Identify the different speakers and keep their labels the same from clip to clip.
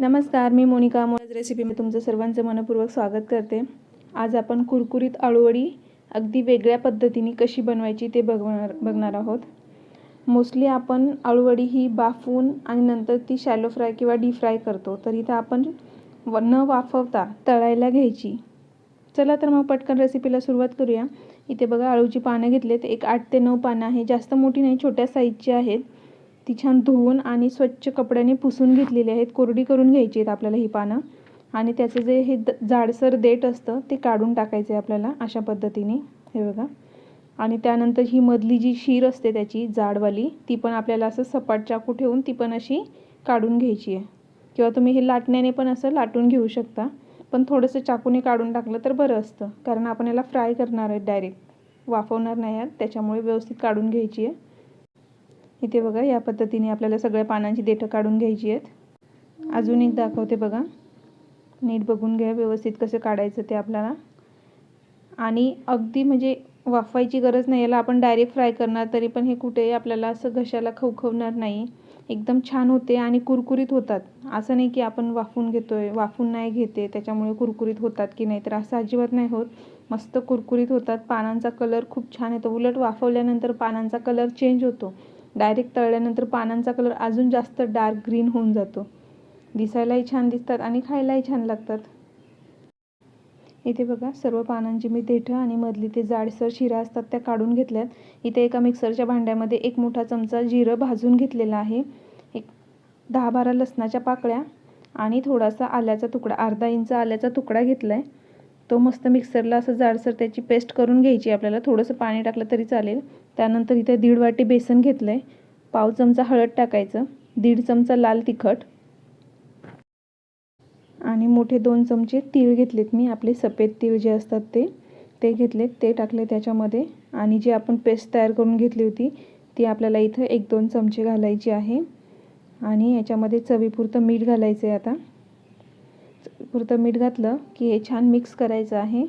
Speaker 1: नमस्कार मी मोनिका मोज रेसिपीमध्ये तुमचं सर्वांचं मनपूर्वक स्वागत करते. आज आपण कुरकुरीत आळूवडी अगदी वेगळ्या पद्धतीने कशी बनवायची ते बघणार बघणार आहोत. मोस्टली आपण आळूवडी ही बाफून आणि नंतर ती शॅलो फ्राय किंवा डीप फ्राय करतो. तर इथं आपण व न वाफवता तळायला घ्यायची. चला तर मग पटकन रेसिपीला सुरुवात करूया. इथे बघा आळूची पानं घेतलेत. एक आठ ते नऊ पानं आहे. जास्त मोठी नाही छोट्या साईजची आहेत. ती छान धुवून आणि स्वच्छ कपड्याने पुसून घेतलेली आहेत. कोरडी करून घ्यायची आहेत आपल्याला ही पानं. आणि त्याचं जे हे द जाडसर देठ असतं ते काढून टाकायचं आहे आपल्याला अशा पद्धतीने. हे बघा. आणि त्यानंतर ही मधली जी शीर असते त्याची जाडवाली ती पण आपल्याला असं सपाट चाकू ठेवून ती पण अशी काढून घ्यायची आहे. किंवा तुम्ही हे लाटण्याने पण असं लाटून घेऊ शकता. पण थोडंसं चाकूने काढून टाकलं तर बरं असतं. कारण आपण याला फ्राय करणार आहे डायरेक्ट. वाफवणार नाही आहात. त्याच्यामुळे व्यवस्थित काढून घ्यायची आहे. इथे बघा या पद्धतीने आपल्याला सगळ्या पानांची देठं काढून घ्यायची आहेत. अजून एक दाखवते बघा. नीट बघून घ्या व्यवस्थित कसं काढायचं ते आपल्याला. आणि अगदी म्हणजे वाफवायची गरज नाही याला आपण डायरेक्ट फ्राय करणार तरी पण हे कुठेही आपल्याला असं घशाला खवखवणार नाही. एकदम छान होते आणि कुरकुरीत होतात. असं नाही की आपण वाफवून घेतो आहे वाफून नाही घेते त्याच्यामुळे कुरकुरीत होतात की नाही तर असं अजिबात नाही होत. मस्त कुरकुरीत होतात. पानांचा कलर खूप छान येतो. उलट वाफवल्यानंतर पानांचा कलर चेंज होतो. डायरेक्ट तळल्यानंतर पानांचा कलर अजून जास्त डार्क ग्रीन होऊन जातो. दिसायलाही छान दिसतात आणि खायलाही छान लागतात. इथे बघा सर्व पानांची मी देठं आणि मधली ते जाडसर शिरा असतात त्या काढून घेतल्यात. इथे एका मिक्सरच्या भांड्यामध्ये एक मोठा चमचा जिरं भाजून घेतलेला आहे. एक दहा बारा लसणाच्या पाकळ्या आणि थोडासा आल्याचा तुकडा अर्धा इंच आल्याचा तुकडा घेतला आहे तो मस्त मिक्सरला असं जाडसर त्याची पेस्ट करून घ्यायची आपल्याला थोडंसं पाणी टाकलं तरी चालेल. त्यानंतर इथे दीड वाटी बेसन घेतलं आहे पाव चमचा हळद टाकायचं. दीड चमचा लाल तिखट. आणि मोठे दोन चमचे तीळ घेतलेत मी. आपले सफेद तीळ जे असतात ते ते घेतलेत. ते टाकले त्याच्यामध्ये. आणि जी आपण पेस्ट तयार करून घेतली होती ती आपल्याला इथं एक दोन चमचे घालायची आहे. आणि याच्यामध्ये चवीपुरतं मीठ घालायचं आहे आता. पुरतं मीठ घातलं की हे छान मिक्स करायचं आहे.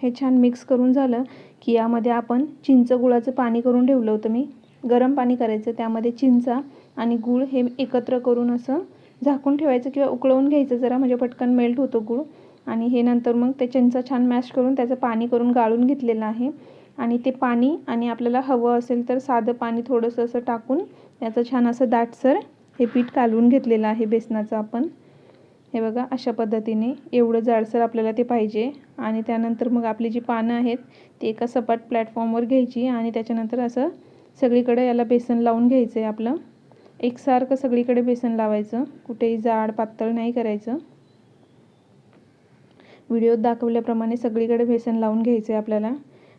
Speaker 1: हे छान मिक्स करून झालं की यामध्ये आपण चिंच गुळाचं पाणी करून ठेवलं होतं मी. गरम पाणी करायचं त्यामध्ये चिंचा आणि गूळ हे एकत्र करून असं झाकून ठेवायचं किंवा उकळवून घ्यायचं जरा म्हणजे पटकन मेल्ट होतो गूळ. आणि हे नंतर मग ते चिंचा छान मॅश करून त्याचं पाणी करून गाळून घेतलेलं आहे. आणि ते पाणी आणि आपल्याला हवं असेल तर साधं पाणी थोडंसं असं टाकून याचं छान असं दाटसर हे पीठ कालवून घेतलेलं आहे बेसनाचं आपण. हे बघा अशा पद्धतीने एवढं जाडसर आपल्याला ते पाहिजे. आणि त्यानंतर मग आपली जी पानं आहेत ती एका सपाट प्लॅटफॉर्मवर घ्यायची आणि त्याच्यानंतर असं सगळीकडे याला बेसन लावून घ्यायचं आहे आपलं एकसारखं सगळीकडे बेसन लावायचं. कुठेही जाड पातळ नाही करायचं. व्हिडिओत दाखवल्याप्रमाणे सगळीकडे बेसन लावून घ्यायचं आहे आपल्याला.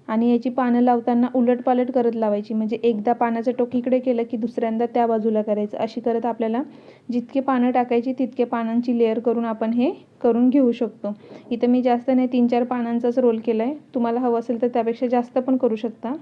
Speaker 1: आणि याची पानं लावताना उलटपालट करत लावायची. म्हणजे एकदा पानाचं टोक इकडे केलं की दुसऱ्यांदा त्या बाजूला करायचं. अशी करत आपल्याला जितके पानं टाकायची तितके पानांची लेअर करून आपण हे करून घेऊ शकतो. इथं मी जास्त नाही तीन चार पानांचाच रोल केला आहे तुम्हाला हवं असेल तर त्यापेक्षा जास्त पण करू शकता.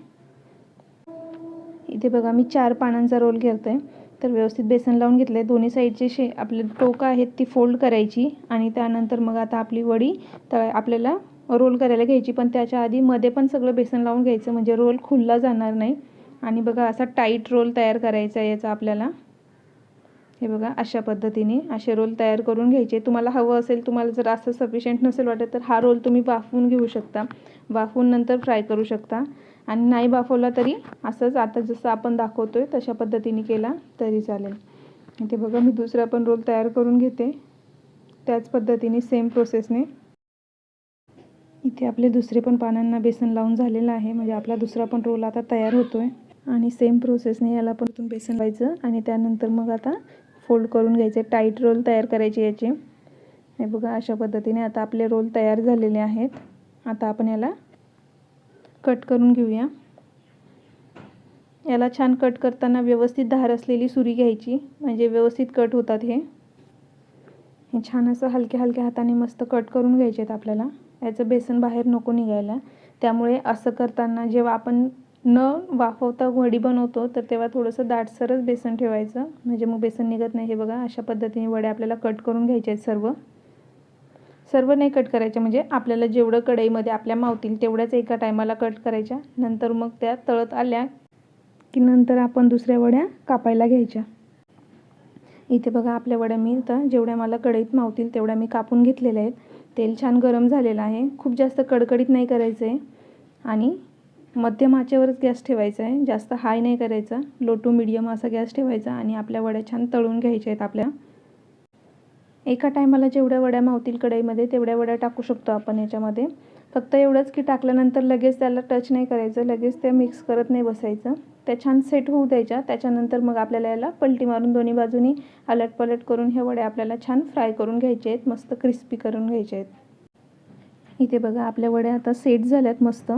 Speaker 1: इथे बघा मी चार पानांचा रोल घेतो आहे तर व्यवस्थित बेसन लावून घेतलं आहे दोन्ही साईडचे शे आपले टोकं आहेत ती फोल्ड करायची आणि त्यानंतर मग आता आपली वडी तळ आपल्याला रोल करायला घ्यायची पण त्याच्या आधी मध्ये पण सगळं बेसन लावून घ्यायचं म्हणजे रोल खुलला जाणार नाही. आणि बघा असा टाईट रोल तयार करायचा आहे याचा आपल्याला. हे बघा अशा पद्धतीने असे रोल तयार करून घ्यायचे. तुम्हाला हवं असेल तुम्हाला जर असं सफिशियंट नसेल वाटत तर हा रोल तुम्ही वाफवून घेऊ शकता. वाफवून नंतर फ्राय करू शकता. आणि नाही वाफवला तरी असंच आता जसं आपण दाखवतो आहे तशा पद्धतीने केला तरी चालेल. इथे बघा मी दुसरा पण रोल तयार करून घेते. त्याच पद्धतीने सेम प्रोसेसने इथे आपले दुसरे पण पानांना बेसन लावून झालेलं आहे. म्हणजे आपला दुसरा पण रोल आता तयार होतो आहे आणि सेम प्रोसेसने याला पण बेसन लावायचं. आणि त्यानंतर मग आता फोल्ड करून घ्यायचे. टाईट रोल तयार करायचे याचे. हे बघा अशा पद्धतीने आता आपले रोल तयार झालेले आहेत. आता आपण याला कट करून घेऊया. याला छान कट करताना व्यवस्थित धार असलेली सुरी घ्यायची. म्हणजे व्यवस्थित कट होतात हे. हे छान असं हलक्या हलक्या हाताने मस्त कट करून घ्यायचे आहेत आपल्याला. याचं बेसन बाहेर नको निघायला. त्यामुळे असं करताना जेव्हा आपण न वाफवता वडी बनवतो तर तेव्हा थोडंसं दाटसरच बेसन ठेवायचं. म्हणजे मग बेसन निघत नाही हे बघा. अशा पद्धतीने वड्या आपल्याला कट करून घ्यायचे आहेत सर्व. सर्व नाही कट करायचे. म्हणजे आपल्याला जेवढं कढईमध्ये आपल्या मावतील तेवढ्याच एका टायमाला कट करायच्या. नंतर मग त्या तळत आल्या की नंतर आपण दुसऱ्या वड्या कापायला घ्यायच्या. इथे बघा आपल्या वड्या मी तर जेवढ्या मला कढईत मावतील तेवढ्या मी कापून घेतलेल्या आहेत. तेल छान गरम झालेलं आहे. खूप जास्त कडकडीत नाही करायचं आहे आणि मध्यम आचेवरच गॅस ठेवायचा आहे. जास्त हाय नाही करायचा. लो टू मिडियम असा गॅस ठेवायचा आणि आपल्या वड्या छान तळून घ्यायच्या आहेत आपल्या. एका टायमाला जेवढ्या वड्या मावतील कढईमध्ये तेवढ्या वड्या टाकू शकतो आपण याच्यामध्ये. फक्त एवढंच की टाकल्यानंतर लगेच त्याला टच नाही करायचं लगेच ते मिक्स करत नाही बसायचं. त्या छान सेट होऊ द्यायच्या. त्याच्यानंतर मग आपल्याला याला पलटी मारून दोन्ही बाजूनी अलट पलट करून हे वड्या आपल्याला छान फ्राय करून घ्यायचे आहेत. मस्त क्रिस्पी करून घ्यायचे आहेत. इथे बघा आपल्या वड्या आता सेट झाल्यात मस्त.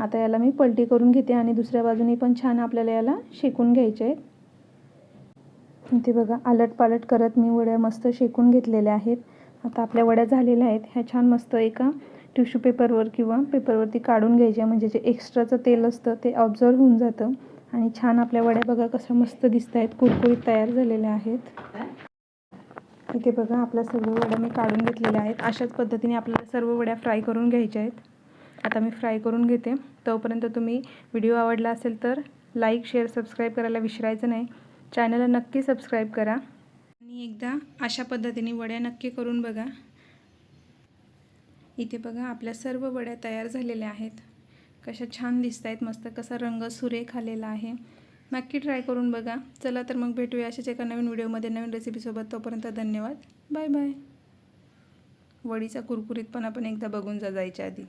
Speaker 1: आता याला मी पलटी करून घेते आणि दुसऱ्या बाजूनी पण छान आपल्याला याला शेकून घ्यायचे आहेत. इथे बघा अलट पालट करत मी वड्या मस्त शेकून घेतलेल्या आहेत. आता आपल्या वड्या झालेल्या आहेत. ह्या छान मस्त एका टिश्यू पेपरवर किंवा पेपरवरती काढून घ्यायच्या म्हणजे जे एक्स्ट्राचं तेल असतं ते ऑब्झर्व होऊन जातं. आणि छान आपल्या वड्या बघा कशा मस्त दिसत आहेत कुरकुरीत तयार झालेल्या आहेत. इथे बघा आपल्या सर्व वड्या मी काढून घेतलेल्या आहेत. अशाच पद्धतीने आपल्याला सर्व वड्या फ्राय करून घ्यायच्या आहेत. आता मी फ्राय करून घेते. तोपर्यंत तुम्ही व्हिडिओ आवडला असेल तर लाईक शेअर सबस्क्राईब करायला विसरायचं नाही. चॅनलला नक्की सबस्क्राईब करा. आणि एकदा अशा पद्धतीने वड्या नक्की करून बघा. इथे बघा आपल्या सर्व वड्या तयार झालेल्या आहेत. कशा छान दिसत आहेत मस्त कसा रंग सुरेख आलेला आहे. नक्की ट्राय करून बघा. चला तर मग भेटूया अशाच एका नवीन व्हिडिओमध्ये नवीन रेसिपीसोबत तोपर्यंत धन्यवाद. Bye bye. वडीचा कुरकुरीतपणा पण एकदा बघून जा जायच्या आधी.